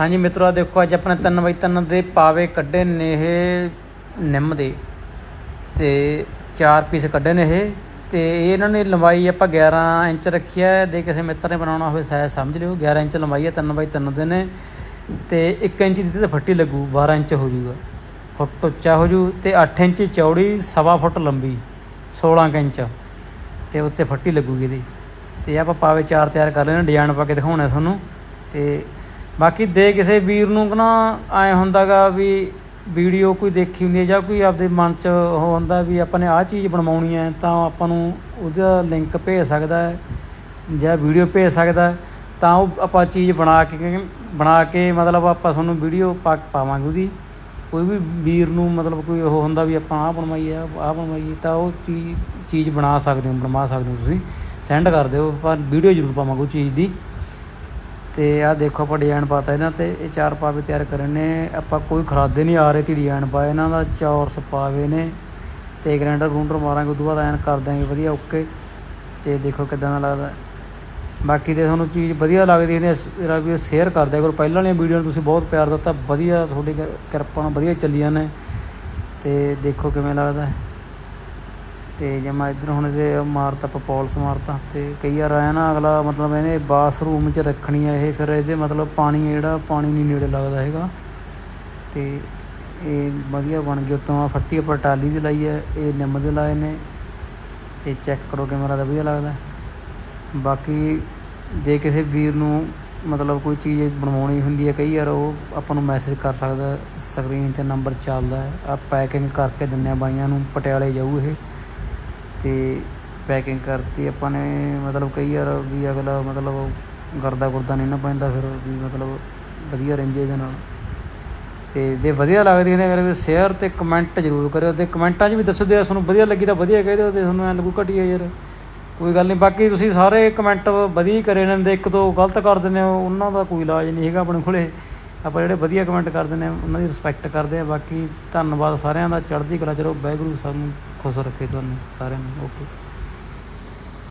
ਹਾਂਜੀ ਮਿੱਤਰੋ ਆ ਦੇਖੋ, ਅੱਜ ਆਪਣੇ 3 ਬਾਈ 3 ਦੇ ਪਾਵੇ ਕੱਢੇ ਨੇ ਇਹ ਨਿੰਮ ਦੇ। ਤੇ ਚਾਰ ਪੀਸ ਕੱਢੇ ਨੇ ਇਹ। ਤੇ ਇਹਨਾਂ ਨੇ ਲੰਬਾਈ ਆਪਾਂ 11 ਇੰਚ ਰੱਖੀ ਹੈ ਦੇ ਕਿਸੇ ਮਿੱਤਰ ਨੇ ਬਣਾਉਣਾ ਹੋਵੇ ਸਾਇਜ਼ ਸਮਝ ਲਿਓ। 11 ਇੰਚ ਲੰਬਾਈ ਹੈ 3 ਬਾਈ 3 ਦੇ ਨੇ। ਤੇ 1 ਇੰਚ ਦੀ ਤੇ ਫੱਟੀ ਲੱਗੂ 12 ਇੰਚ ਹੋ ਜਾਊਗਾ ਫੁੱਟ ਉੱਚਾ ਹੋ ਜੂ ਤੇ 8 ਇੰਚ ਚੌੜੀ, ਸਵਾ ਫੁੱਟ ਲੰਬੀ 16 ਕੁ ਇੰਚ। ਤੇ ਉੱਤੇ ਫੱਟੀ ਲੱਗੂਗੀ ਇਹਦੀ। ਤੇ ਆਪਾਂ ਪਾਵੇ ਚਾਰ ਤਿਆਰ ਕਰ ਲੈਣਾ ਡਿਜ਼ਾਈਨ ਪਾ ਕੇ ਦਿਖਾਉਣਾ ਤੁਹਾਨੂੰ। ਤੇ ਬਾਕੀ ਦੇ ਕਿਸੇ ਵੀਰ ਨੂੰ ਕਹਣਾ ਐ ਹੁੰਦਾਗਾ ਵੀ ਵੀਡੀਓ ਕੋਈ ਦੇਖੀ ਹੁੰਦੀ ਹੈ ਜਾਂ ਕੋਈ ਆਪਦੇ ਮਨ 'ਚ ਉਹ ਹੁੰਦਾ ਵੀ ਆਪਾਂ ਨੇ ਆਹ ਚੀਜ਼ ਬਣਵਾਉਣੀ ਹੈ, ਤਾਂ ਆਪਾਂ ਨੂੰ ਉਹਦਾ ਲਿੰਕ ਭੇਜ ਸਕਦਾ ਹੈ ਜਾਂ ਵੀਡੀਓ ਭੇਜ ਸਕਦਾ ਤਾਂ ਉਹ ਆਪਾਂ ਚੀਜ਼ ਬਣਾ ਕੇ ਬਣਾ ਕੇ ਮਤਲਬ ਆਪਾਂ ਤੁਹਾਨੂੰ ਵੀਡੀਓ ਪਾ ਪਾਵਾਂਗੇ ਉਹਦੀ। ਕੋਈ ਵੀ ਵੀਰ ਨੂੰ ਮਤਲਬ ਕੋਈ ਉਹ ਹੁੰਦਾ ਵੀ ਆਪਾਂ ਆਹ ਬਣਵਾਈਏ ਆਹ ਬਣਵਾਈਏ, ਤਾਂ ਉਹ ਚੀਜ਼ ਚੀਜ਼ ਬਣਾ ਸਕਦੇ ਹੋ, ਬਣਵਾ ਸਕਦੇ ਹੋ ਤੁਸੀਂ। ਸੈਂਡ ਕਰ ਦਿਓ ਪਰ ਵੀਡੀਓ ਜ਼ਰੂਰ ਪਾਵਾਂਗੇ ਉਹ ਚੀਜ਼ ਦੀ। ਤੇ ਆਹ ਦੇਖੋ ਆਪਾਂ ਡਿਜ਼ਾਈਨ ਪਾਤਾ ਇਹਨਾਂ ਤੇ, ਇਹ ਚਾਰ ਪਾਵੇ ਤਿਆਰ ਕਰੇ ਨੇ। ਆਪਾਂ ਕੋਈ ਖਰਾਦੇ ਨਹੀਂ ਆ ਰਹੇ ਤੇ ਡਿਜ਼ਾਈਨ ਪਾਏ, ਇਹਨਾਂ ਦਾ ਚੌਰਸ ਪਾਵੇ ਨੇ। ਤੇ ਗ੍ਰੈਂਡਰ ਗਰੂੰਡਰ ਮਾਰਾਂਗੇ ਉਦੋਂ ਬਾਅਦ ਐਨ ਕਰ ਦਾਂਗੇ ਵਧੀਆ ਓਕੇ ਤੇ ਦੇਖੋ ਕਿਦਾਂ ਦਾ ਲੱਗਦਾ। ਬਾਕੀ ਤੇ ਤੁਹਾਨੂੰ ਚੀਜ਼ ਵਧੀਆ ਲੱਗਦੀ ਨੇ ਮੇਰਾ ਵੀ ਸ਼ੇਅਰ ਕਰ ਦਿਆ ਕਰੋ। ਪਹਿਲਾਂ ਵਾਲੀਆਂ ਵੀਡੀਓ ਨੂੰ ਤੁਸੀਂ ਬਹੁਤ ਪਿਆਰ ਦਿੱਤਾ, ਵਧੀਆ ਤੁਹਾਡੀ ਕਿਰ- ਕਿਰਪਾ ਨਾਲ ਵਧੀਆ ਚੱਲੀਆਂ ਨੇ। ਤੇ ਦੇਖੋ ਕਿਵੇਂ ਲੱਗਦਾ। ਅਤੇ ਜੇ ਮੈਂ ਇੱਧਰ ਹੁਣ ਇਹਦੇ ਮਾਰਤਾ, ਆਪਾਂ ਪੋਲਸ ਮਾਰਤਾ ਅਤੇ ਕਈ ਵਾਰ ਆਇਆ ਨਾ ਅਗਲਾ ਮਤਲਬ ਇਹਨੇ ਬਾਥਰੂਮ 'ਚ ਰੱਖਣੀ ਆ ਇਹ, ਫਿਰ ਇਹਦੇ ਮਤਲਬ ਪਾਣੀ ਹੈ ਜਿਹੜਾ, ਪਾਣੀ ਨਹੀਂ ਨੇੜੇ ਲੱਗਦਾ ਹੈਗਾ। ਅਤੇ ਇਹ ਵਧੀਆ ਬਣ ਗਈ, ਉੱਤੋਂ ਫੱਟੀ ਆਪਾਂ ਟਾਲੀ ਦੀ ਲਾਈ ਹੈ ਇਹ ਨਿੰਮ ਦੇ ਲਾਏ ਨੇ ਅਤੇ ਚੈੱਕ ਕਰੋ ਕਿਵੇਂ ਤਾਂ ਵਧੀਆ ਲੱਗਦਾ। ਬਾਕੀ ਜੇ ਕਿਸੇ ਵੀਰ ਨੂੰ ਮਤਲਬ ਕੋਈ ਚੀਜ਼ ਬਣਵਾਉਣੀ ਹੁੰਦੀ ਹੈ ਕਈ ਵਾਰ ਉਹ ਆਪਾਂ ਨੂੰ ਮੈਸੇਜ ਕਰ ਸਕਦਾ ਸਕਰੀਨ ਤੇ ਨੰਬਰ ਚੱਲਦਾ ਆ ਪੈਕਿੰਗ ਕਰਕੇ ਦਿੰਨੇ ਆ ਬਾਈਆਂ ਨੂੰ, ਪਟਿਆਲੇ ਜਾਊ ਇਹ। ਅਤੇ ਪੈਕਿੰਗ ਕਰਤੀ। ਆਪਾਂ ਨੇ ਮਤਲਬ ਕਈ ਵਾਰ ਵੀ ਅਗਲਾ ਮਤਲਬ ਗਰਦਾ ਗੁਰਦਾ ਨਹੀਂ ਨਾ ਪੈਂਦਾ, ਫਿਰ ਵੀ ਮਤਲਬ ਵਧੀਆ ਰਹਿੰਦੀ ਇਹਦੇ ਨਾਲ। ਅਤੇ ਜੇ ਵਧੀਆ ਲੱਗਦੀ ਨੇ ਮੇਰੇ ਵੀ ਸ਼ੇਅਰ ਅਤੇ ਕਮੈਂਟ ਜ਼ਰੂਰ ਕਰਿਓ। ਅਤੇ ਕਮੈਂਟਾਂ 'ਚ ਵੀ ਦੱਸੋ ਜੇ ਤੁਹਾਨੂੰ ਵਧੀਆ ਲੱਗੀ ਤਾਂ ਵਧੀਆ ਕਹਿ ਦਿਓ ਅਤੇ ਤੁਹਾਨੂੰ ਐਂ ਲੱਗੂ ਘਟੀਆ ਯਾਰ। ਕੋਈ ਗੱਲ ਨਹੀਂ, ਬਾਕੀ ਤੁਸੀਂ ਸਾਰੇ ਕਮੈਂਟ ਵਧੀਆ ਹੀ ਕਰੇ ਨੇ ਇੱਕ ਦੋ ਗਲਤ ਕਰ ਦਿੰਦੇ ਹੋ, ਉਹਨਾਂ ਦਾ ਕੋਈ ਇਲਾਜ ਨਹੀਂ ਹੈਗਾ ਆਪਣੇ ਕੋਲੇ। ਆਪਾਂ ਜਿਹੜੇ ਵਧੀਆ ਕਮੈਂਟ ਕਰ ਦਿੰਦੇ ਉਹਨਾਂ ਦੀ ਰਿਸਪੈਕਟ ਕਰਦੇ ਆ। ਬਾਕੀ ਧੰਨਵਾਦ ਸਾਰਿਆਂ ਦਾ। ਚੜ੍ਹਦੀ ਕਲਾ ਚਲੋ ਵਾਹਿਗੁਰੂ ਸਾਨੂੰ ਖੁਸ਼ ਰੱਖੇ ਤੁਹਾਨੂੰ ਸਾਰਿਆਂ ਨੂੰ ਓਕੇ